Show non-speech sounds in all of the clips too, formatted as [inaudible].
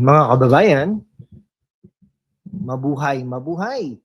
Mga kababayan, mabuhay, mabuhay.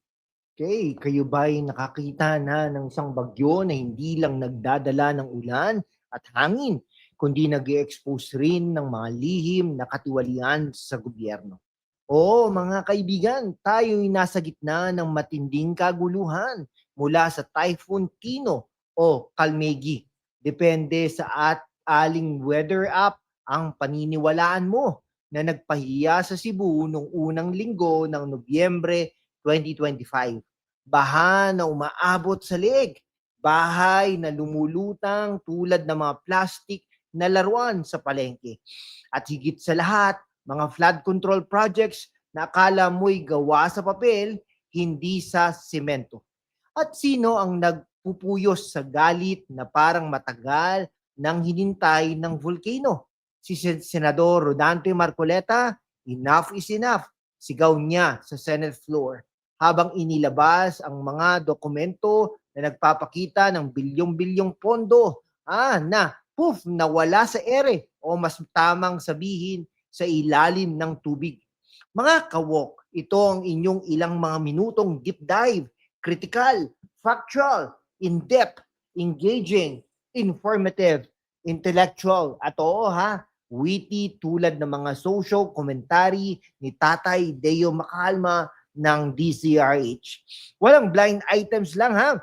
Okay, kayo ba'y nakakita na ng isang bagyo na hindi lang nagdadala ng ulan at hangin, kundi nag expose rin ng mga lihim na katiwalian sa gobyerno? Oo, mga kaibigan, tayo'y nasa gitna ng matinding kaguluhan mula sa Typhoon Kino o Kalmegi. Depende sa at aling weather app ang paniniwalaan mo na nagpahiya sa Cebu noong unang linggo ng Nobyembre 2025. Baha na umaabot sa leeg. Bahay na lumulutang tulad ng mga plastic na laruan sa palengke. At higit sa lahat, mga flood control projects na akala mo'y gawa sa papel, hindi sa semento. At sino ang nagpupuyos sa galit na parang matagal nang hinintay ng volcano? Si Sen- Senador Rodante Marcoleta, enough is enough. Sigaw niya sa Senate floor habang inilabas ang mga dokumento na nagpapakita ng bilyong-bilyong pondo ah, na poof, nawala sa ere o mas tamang sabihin sa ilalim ng tubig. Mga kawok, ito ang inyong ilang mga minutong deep dive, critical, factual, in-depth, engaging, informative, intellectual, at oo ha, witty tulad ng mga social commentary ni Tatay Deo Makalma ng DCRH. Walang blind items lang ha.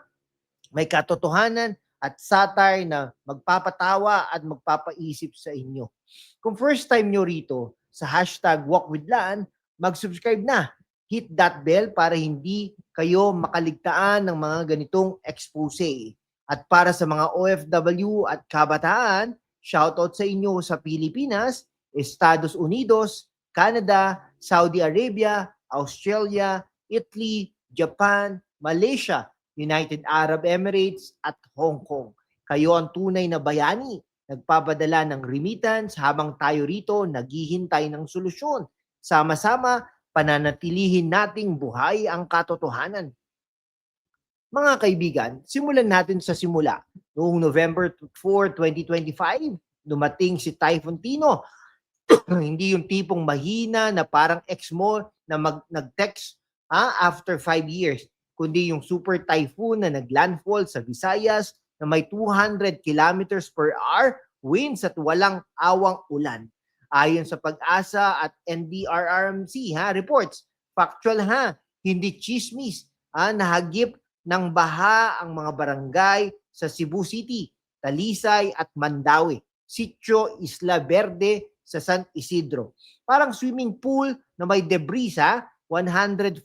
May katotohanan at satire na magpapatawa at magpapaisip sa inyo. Kung first time nyo rito sa hashtag WalkWithLan, mag-subscribe na. Hit that bell para hindi kayo makaligtaan ng mga ganitong expose. At para sa mga OFW at kabataan, shoutout sa inyo sa Pilipinas, Estados Unidos, Canada, Saudi Arabia, Australia, Italy, Japan, Malaysia, United Arab Emirates at Hong Kong. Kayo ang tunay na bayani, nagpapadala ng remittance habang tayo rito naghihintay ng solusyon. Sama-sama, pananatilihin nating buhay ang katotohanan. Mga kaibigan, simulan natin sa simula. Noong November 4, 2025, dumating si Typhoon Tino. [clears throat] Hindi yung tipong mahina na parang ex mo na mag, nag-text ah, after 5 years, kundi yung super typhoon na naglandfall sa Visayas na may 200 kilometers per hour winds at walang awang ulan. Ayon sa pag-asa at NDRRMC ha, reports, factual ha, hindi chismis, ha, nahagip ng baha ang mga barangay sa Cebu City, Talisay at Mandawi, Sitio Isla Verde sa San Isidro. Parang swimming pool na may debris ha, 140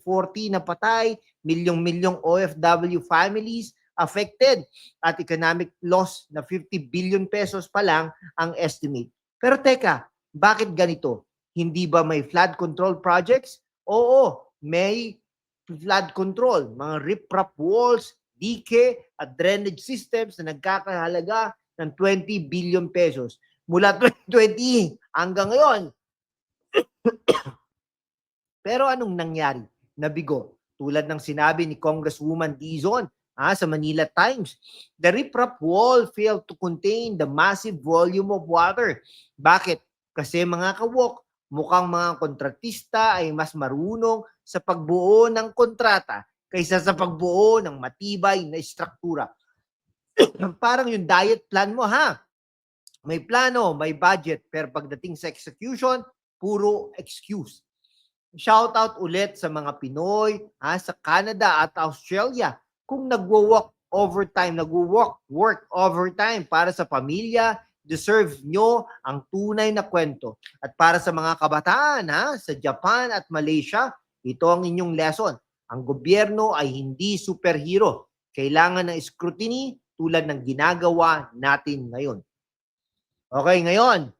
na patay, milyong-milyong OFW families affected at economic loss na 50 billion pesos pa lang ang estimate. Pero teka, bakit ganito? Hindi ba may flood control projects? Oo, may flood control, mga riprap walls, dike at drainage systems na nagkakahalaga ng 20 billion pesos. Mula [laughs] 2020 hanggang ngayon. [coughs] Pero anong nangyari? Nabigo. Tulad ng sinabi ni Congresswoman Dizon ah, sa Manila Times, the riprap wall failed to contain the massive volume of water. Bakit? Kasi mga kawok, mukhang mga kontratista ay mas marunong sa pagbuo ng kontrata kaysa sa pagbuo ng matibay na struktura. [clears throat] Parang yung diet plan mo ha. May plano, may budget, pero pagdating sa execution, puro excuse. Shout out ulit sa mga Pinoy ha, sa Canada at Australia kung nagwo-work overtime, nagwo-work work overtime para sa pamilya, deserve nyo ang tunay na kwento. At para sa mga kabataan ha, sa Japan at Malaysia, ito ang inyong lesson. Ang gobyerno ay hindi superhero. Kailangan ng scrutiny tulad ng ginagawa natin ngayon. Okay, ngayon,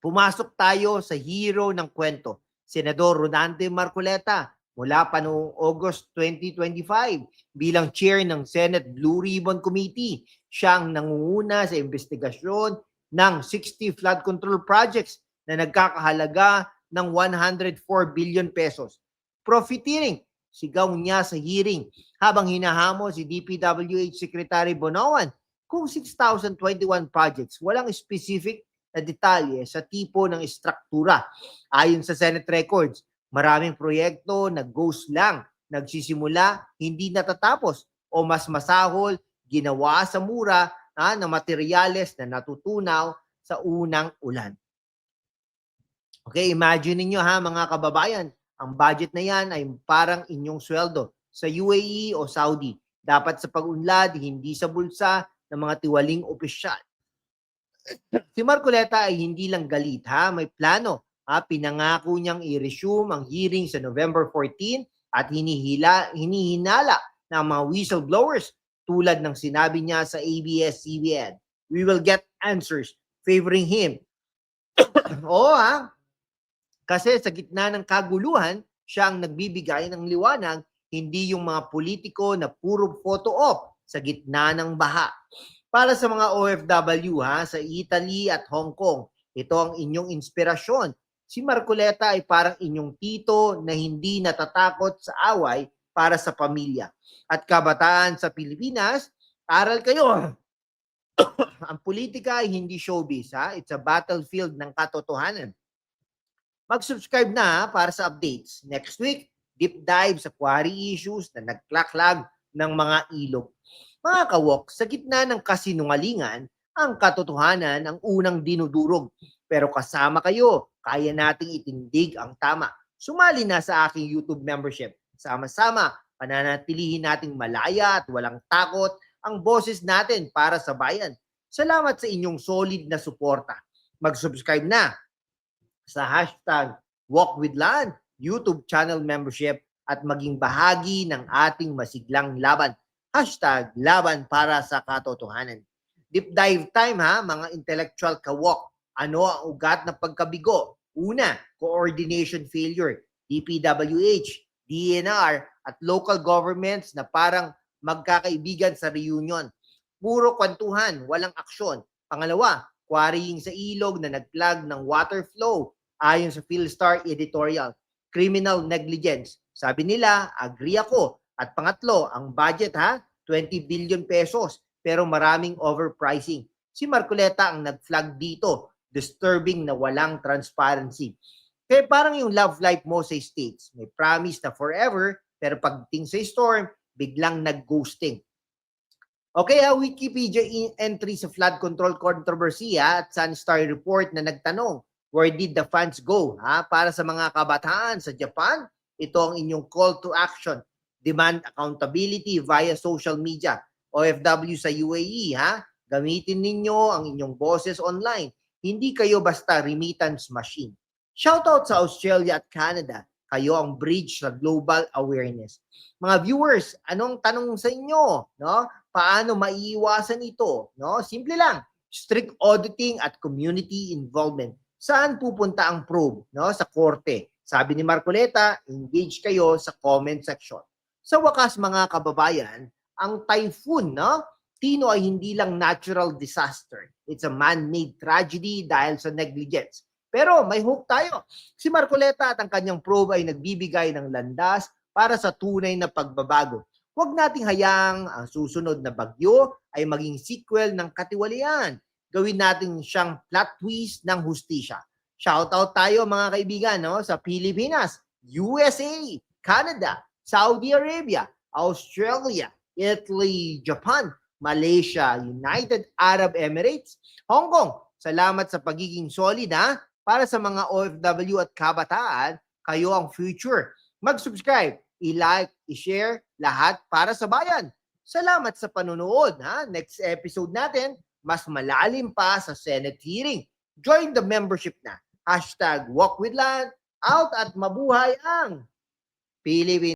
pumasok tayo sa hero ng kwento. Senador Rodante Marcoleta mula pa noong August 2025 bilang chair ng Senate Blue Ribbon Committee. Siya ang nangunguna sa investigasyon ng 60 flood control projects na nagkakahalaga ng 104 billion pesos. Profiteering, sigaw niya sa hearing habang hinahamo si DPWH Secretary Bonoan kung 6,021 projects, walang specific na detalye sa tipo ng istruktura. Ayon sa Senate records, maraming proyekto na ghost lang, nagsisimula, hindi natatapos o mas masahol, ginawa sa mura ah, na materyales na natutunaw sa unang ulan. Okay, imagine niyo ha mga kababayan, ang budget na yan ay parang inyong sweldo sa UAE o Saudi. Dapat sa pag-unlad, hindi sa bulsa ng mga tiwaling opisyal. si Marcoleta ay hindi lang galit ha, may plano. Ha, pinangako niyang i-resume ang hearing sa November 14 at hinihila, hinihinala ng mga whistleblowers tulad ng sinabi niya sa ABS-CBN. We will get answers favoring him. [coughs] Oo ha, kasi sa gitna ng kaguluhan, siya ang nagbibigay ng liwanag, hindi yung mga politiko na puro photo op sa gitna ng baha. Para sa mga OFW ha, sa Italy at Hong Kong, ito ang inyong inspirasyon. Si Marcoleta ay parang inyong tito na hindi natatakot sa away para sa pamilya. At kabataan sa Pilipinas, aral kayo. [coughs] ang politika ay hindi showbiz ha. It's a battlefield ng katotohanan. Mag-subscribe na para sa updates. Next week, deep dive sa quarry issues na nagklaklag ng mga ilog. Mga kawok, sa gitna ng kasinungalingan, ang katotohanan ang unang dinudurog. Pero kasama kayo, kaya nating itindig ang tama. Sumali na sa aking YouTube membership. Sama-sama, pananatilihin nating malaya at walang takot ang boses natin para sa bayan. Salamat sa inyong solid na suporta. Mag-subscribe na sa hashtag Walk with Land, YouTube channel membership at maging bahagi ng ating masiglang laban. Hashtag laban para sa katotohanan. Deep dive time ha, mga intellectual kawok. Ano ang ugat ng pagkabigo? Una, coordination failure. DPWH, DNR, at local governments na parang magkakaibigan sa reunion. Puro kwentuhan, walang aksyon. Pangalawa, quarrying sa ilog na nagplag ng water flow ayon sa Philstar editorial. Criminal negligence. Sabi nila, agree ako. At pangatlo, ang budget ha, 20 billion pesos pero maraming overpricing. Si Marcoleta ang nag-flag dito, disturbing na walang transparency. Kaya parang yung love life mo sa States, may promise na forever, pero pagdating sa storm, biglang nag-ghosting. Okay, ha, Wikipedia in- entry sa flood control controversy ha, at Sunstar report na nagtanong, where did the funds go? Ha? Para sa mga kabataan sa Japan, ito ang inyong call to action. Demand accountability via social media. OFW sa UAE, ha? Gamitin ninyo ang inyong boses online. Hindi kayo basta remittance machine. Shoutout sa Australia at Canada. Kayo ang bridge sa global awareness. Mga viewers, anong tanong sa inyo? No? Paano maiiwasan ito? No? Simple lang. Strict auditing at community involvement. Saan pupunta ang probe? No? Sa korte. Sabi ni Marcoleta, engage kayo sa comment section. Sa wakas mga kababayan, ang typhoon, no? Tino ay hindi lang natural disaster. It's a man-made tragedy dahil sa negligence. Pero may hope tayo. Si Marcoleta at ang kanyang probe ay nagbibigay ng landas para sa tunay na pagbabago. Huwag nating hayaang ang susunod na bagyo ay maging sequel ng katiwalian. Gawin natin siyang plot twist ng hustisya. Shoutout tayo mga kaibigan no, sa Pilipinas, USA, Canada, Saudi Arabia, Australia, Italy, Japan, Malaysia, United Arab Emirates, Hong Kong. Salamat sa pagiging solid ha. Para sa mga OFW at kabataan, kayo ang future. Mag-subscribe, i-like, i-share, lahat para sa bayan. Salamat sa panonood. Ha? Next episode natin, mas malalim pa sa Senate hearing. Join the membership na. Hashtag Walk with Land, out at mabuhay ang Pilipinas.